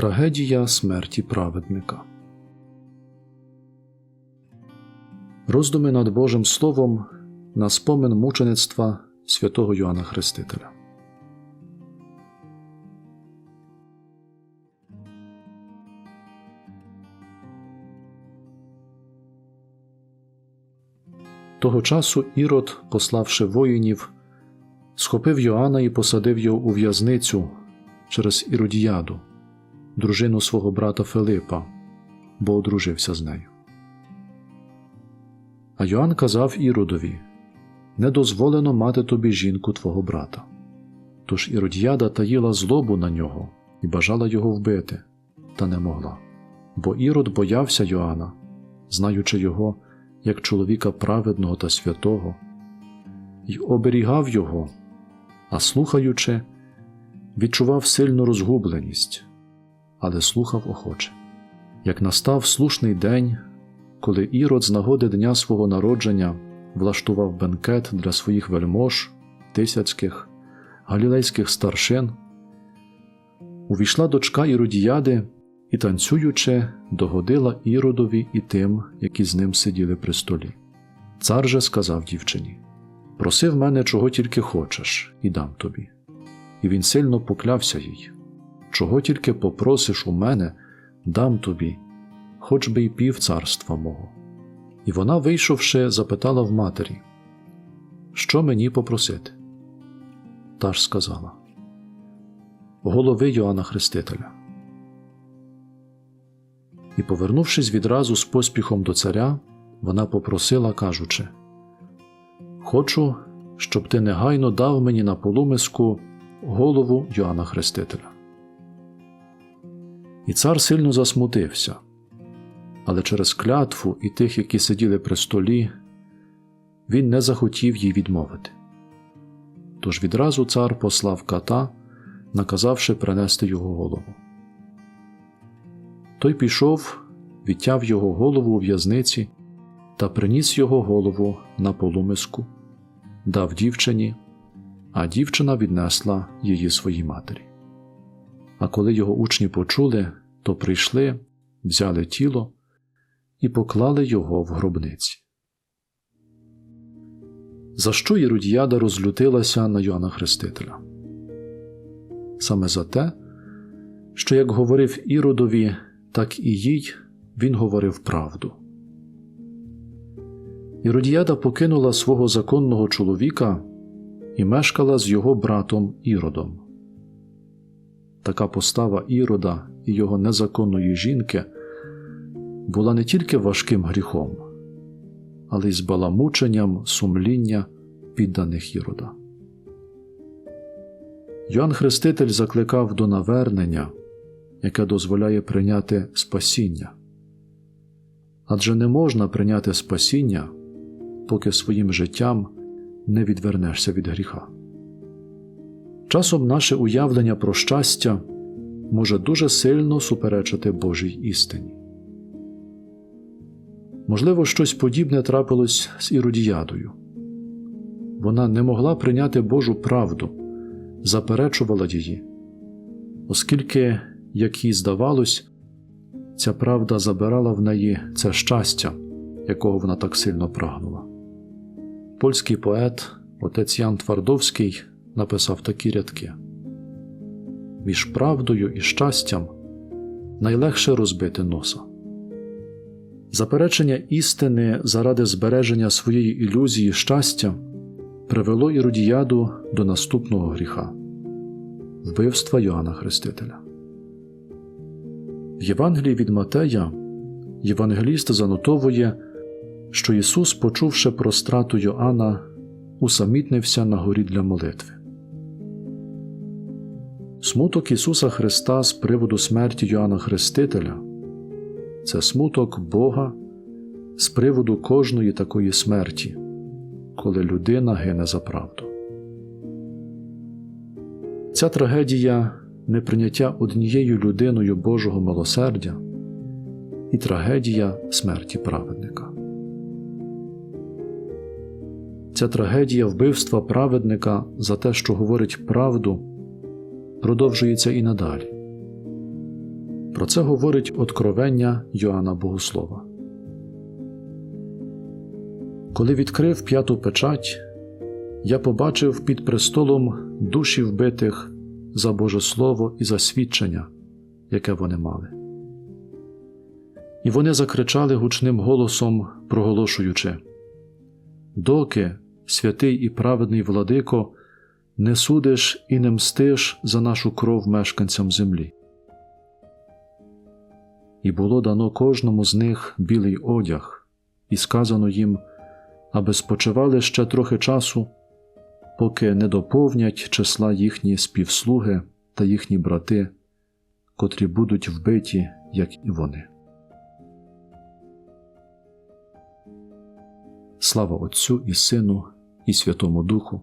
Трагедія смерті праведника. Роздуми над Божим Словом на спомин мучеництва святого Йоанна Хрестителя. Того часу Ірод, пославши воїнів, схопив Йоанна і посадив його у в'язницю через Іродіяду, дружину свого брата Филипа, бо одружився з нею. А Йоанн казав Іродові Не дозволено мати тобі жінку твого брата. Тож Іродіяда таїла злобу на нього і бажала його вбити, та не могла. Бо Ірод боявся Йоанна, знаючи його як чоловіка праведного та святого, й оберігав його, а слухаючи, відчував сильну розгубленість, але слухав охоче. Як настав слушний день, коли Ірод з нагоди дня свого народження влаштував бенкет для своїх вельмож, тисяцьких, галілейських старшин, увійшла дочка Іродіяди і, танцюючи, догодила Іродові і тим, які з ним сиділи при столі. Цар же сказав дівчині: Проси в мене, чого тільки хочеш, і дам тобі. І він сильно поклявся їй чого тільки попросиш у мене, дам тобі, хоч би й пів царства мого. І вона, вийшовши, запитала в матері, Що мені попросити? Та ж сказала Голови Йоанна Хрестителя. І, повернувшись відразу з поспіхом до царя, вона попросила, кажучи: Хочу, щоб ти негайно дав мені на полумиску голову Йоанна Хрестителя. І цар сильно засмутився, але через клятву і тих, які сиділи при столі, він не захотів їй відмовити. Тож відразу цар послав ката, наказавши принести його голову. Той пішов, відтяв його голову у в'язниці та приніс його голову на полумиску, дав дівчині, а дівчина віднесла її своїй матері. А коли його учні почули, то прийшли, взяли тіло і поклали його в гробниці. За що Єродіяда розлютилася на Йоанна Хрестителя? Саме за те, що, як говорив Іродові, так і їй він говорив правду. Іродіяда покинула свого законного чоловіка і мешкала з його братом Іродом. Така постава Ірода і його незаконної жінки була не тільки важким гріхом, але й збаламученням сумління підданих Ірода. Йоанн Хреститель закликав до навернення, яке дозволяє прийняти спасіння. Адже не можна прийняти спасіння, поки своїм життям не відвернешся від гріха. Часом наше уявлення про щастя може дуже сильно суперечити Божій істині. Можливо, щось подібне трапилось з Іродіядою. Вона не могла прийняти Божу правду, заперечувала її, оскільки, як їй здавалось, ця правда забирала в неї це щастя, якого вона так сильно прагнула. Польський поет, отець Ян Твардовський написав такі рядки: Між правдою і щастям найлегше розбити носа. Заперечення істини заради збереження своєї ілюзії щастя привело Іродіяду до наступного гріха вбивства Йоанна Хрестителя. В Євангелії від Матея Євангеліст занотовує, що Ісус, почувши про страту Йоанна, усамітнився на горі для молитви. Смуток Ісуса Христа з приводу смерті Йоанна Хрестителя це смуток Бога з приводу кожної такої смерті, коли людина гине за правду. Ця трагедія неприйняття однією людиною Божого милосердя і трагедія смерті праведника. Ця трагедія вбивства праведника за те, що говорить правду продовжується і надалі. Про це говорить откровення Йоанна Богослова. Коли відкрив п'яту печать, я побачив під престолом душі вбитих за Боже Слово і за свідчення, яке вони мали. І вони закричали гучним голосом, проголошуючи: Доки, святий і праведний владико, не судиш і не мстиш за нашу кров мешканцям землі. І було дано кожному з них білий одяг, і сказано їм, аби спочивали ще трохи часу, поки не доповнять числа їхні співслуги та їхні брати, котрі будуть вбиті, як і вони. Слава Отцю і Сину, і Святому Духу,